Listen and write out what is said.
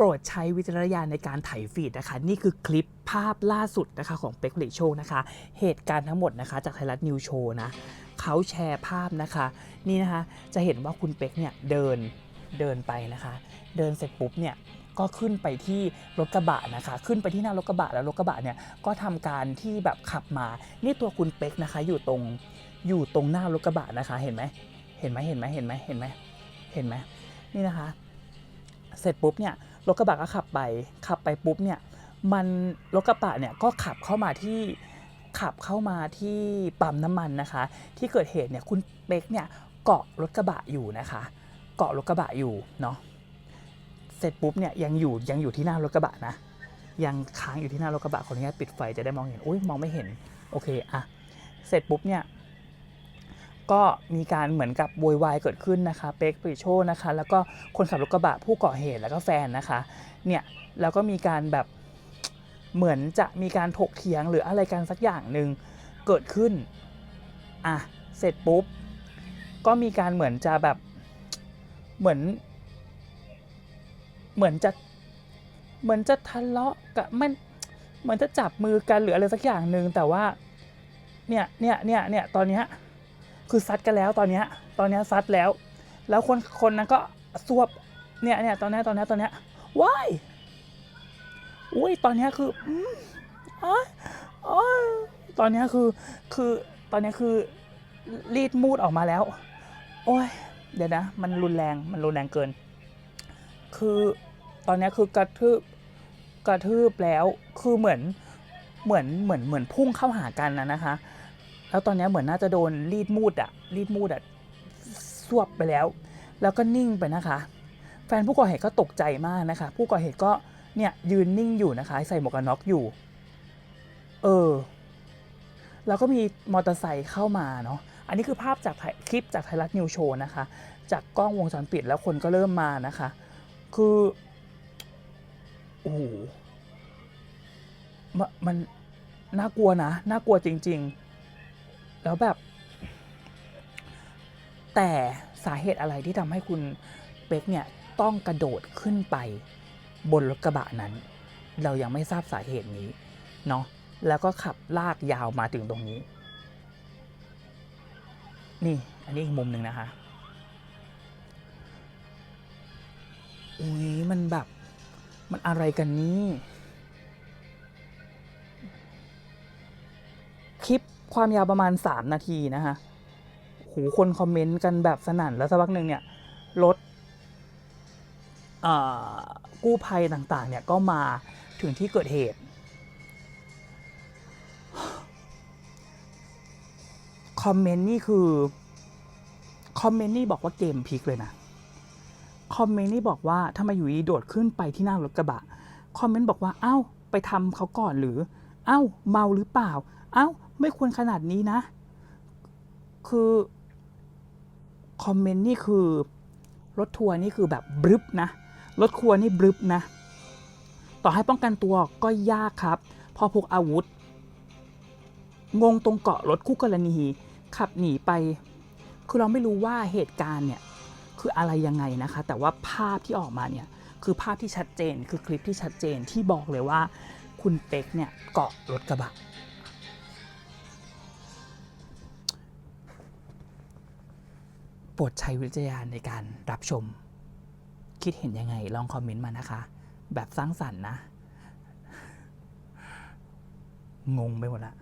ปรดใช้วิจารณญาณในการถ่ายฟีดนะคะ นี่คือคลิปภาพล่าสุดนะคะของเป็กผลิโชนะคะ เหตุการณ์ทั้งหมดนะคะ จากไทยรัฐนิวโชว์นะเขาแชร์ภาพนะคะ นี่นะคะ จะเห็นว่าคุณเป็กเนี่ยเดินเดินไปนะคะ เดินเสร็จปุ๊บเนี่ยก็ขึ้นไปที่รถกระบะนะคะ ขึ้นไปที่หน้ารถกระบะแล้วรถกระบะเนี่ยก็ทำการที่แบบขับมา นี่ตัวคุณเป็กนะคะ อยู่ตรงอยู่ตรงหน้ารถกระบะนะคะ เห็นไหมเห็นไหมเห็นไหมเห็นไหมเห็นไหมเห็นไหมนี่นะคะ เสร็จปุ๊บเนี่ย รถกระบะก็ขับไป ขับไปปุ๊บเนี่ยมันรถกระบะเนี่ยก็ขับเข้ามาที่ขับเข้ามาที่ปั๊มน้ำมันนะคะ ที่เกิดเหตุเนี่ยคุณเป๊กเนี่ยเกาะรถกระบะอยู่นะคะ เกาะรถกระบะอยู่เนาะเสร็จปุ๊บเนี่ยยังอยู่ยังอยู่ที่หน้ารถกระบะนะยังค้างอยู่ที่หน้ารถกระบะขออนุญาตปิดไฟจะได้มองเห็นอุ้ยมองไม่เห็นโอเคอะเสร็จปุ๊บเนี่ย ก็มีการเหมือนกับโวยวายเกิดขึ้นนะคะเป๊กปริโชนะคะ แล้วก็คนขับรถกระบะผู้ก่อเหตุแล้วก็แฟนนะคะเนี่ยแล้วก็มีการแบบเหมือนจะมีการถกเถียงหรืออะไรกันสักอย่างหนึ่งเกิดขึ้นอะเสร็จปุ๊บก็มีการเหมือนจะแบบเหมือน เหมือนจะเหมือนจะทะเลาะกับมันเหมือนจะจับมือกันหรืออะไรสักอย่างหนึ่งแต่ว่าเนี่ยเนี่ยเนี่ยเนี่ยตอนเนี้ย คือซัดกันแล้วตอนเนี้ยตอนเนี้ยซัดแล้ว แล้วคนคนนั้นก็สวบเนี่ยเนี่ยตอนนี้ตอนนี้ตอนนี้ว้ายอุ้ยตอนนี้คืออ๋ออ๋อตอนนี้คือคือตอนนี้คือรีดมูดออกมาแล้ว โอ้ยเดี๋ยวนะ มันรุนแรงมันรุนแรงเกิน คือตอนนี้คือกระทืบกระทืบแล้วคือเหมือนเหมือนเหมือนเหมือนพุ่งเข้าหากันนะนะคะ แล้วตอนนี้เหมือนน่าจะโดนรีดมูดอะรีดมูดอะสวบไปแล้ว แล้วก็นิ่งไปนะคะ แฟนผู้ก่อเหตุก็ตกใจมากนะคะ ผู้ก่อเหตุก็เนี่ยยืนนิ่งอยู่นะคะ ใส่หมวกกันน็อกอยู่ เออ แล้วก็มีมอเตอร์ไซค์เข้ามาเนาะ อันนี้คือภาพจากคลิปจากไทยรัฐนิวโชว์นะคะ จากกล้องวงจรปิดแล้วคนก็เริ่มมานะคะ คือ โอ้โหมนมันน่ากลัวนะ น่ากลัวจริง ๆ แล้วแบบ แต่สาเหตุอะไรที่ทำให้คุณเป๊กเนี่ยต้องกระโดดขึ้นไปบนรถกระบะนั้น เรายังไม่ทราบสาเหตุนี้เนาะแล้วก็ขับลากยาวมาถึงตรงนี้ นี่ อันนี้อีกมุมหนึ่งนะคะอุ้ยมันแบบ มันอะไรกันนี่ คลิปความยาวประมาณ 3 นาทีนะคะโหคนคอมเมนต์กันแบบสนั่นแล้วสักพักหนึ่งเนี่ยรถกู้ภัยต่างๆ เนี่ยก็มาถึงที่เกิดเหตุ คอมเมนต์นี่คือ คอมเมนต์นี่บอกว่าเกมพลิกเลยนะ คอมเมนต์นี่บอกว่าทำไมอยู่ดีโดดขึ้นไปที่หน้ารถกระบะ คอมเมนต์บอกว่า เอ้า ไปทำเขาก่อนหรือ อ้าเมาหรือเปล่าเอ้าไม่ควรขนาดนี้นะ คือคอมเมนต์นี่คือรถทัวร์นี่คือแบบบรึบนะ รถทัวร์นี่บรึบนะ ต่อให้ป้องกันตัวก็ยากครับ พอพกอาวุธ งงตรงเกาะรถคู่กรณีขับหนีไป คือเราไม่รู้ว่าเหตุการณ์เนี่ยคืออะไรยังไงนะคะ แต่ว่าภาพที่ออกมาเนี่ยคือภาพที่ชัดเจน คือคลิปที่ชัดเจนที่บอกเลยว่า คุณเป็กเนี่ยเกาะรถกระบะ โปรดใช้วิจารณญาณในการรับชม คิดเห็นยังไงลองคอมเมนต์มานะคะ แบบสร้างสรรค์นะ งงไปหมดละ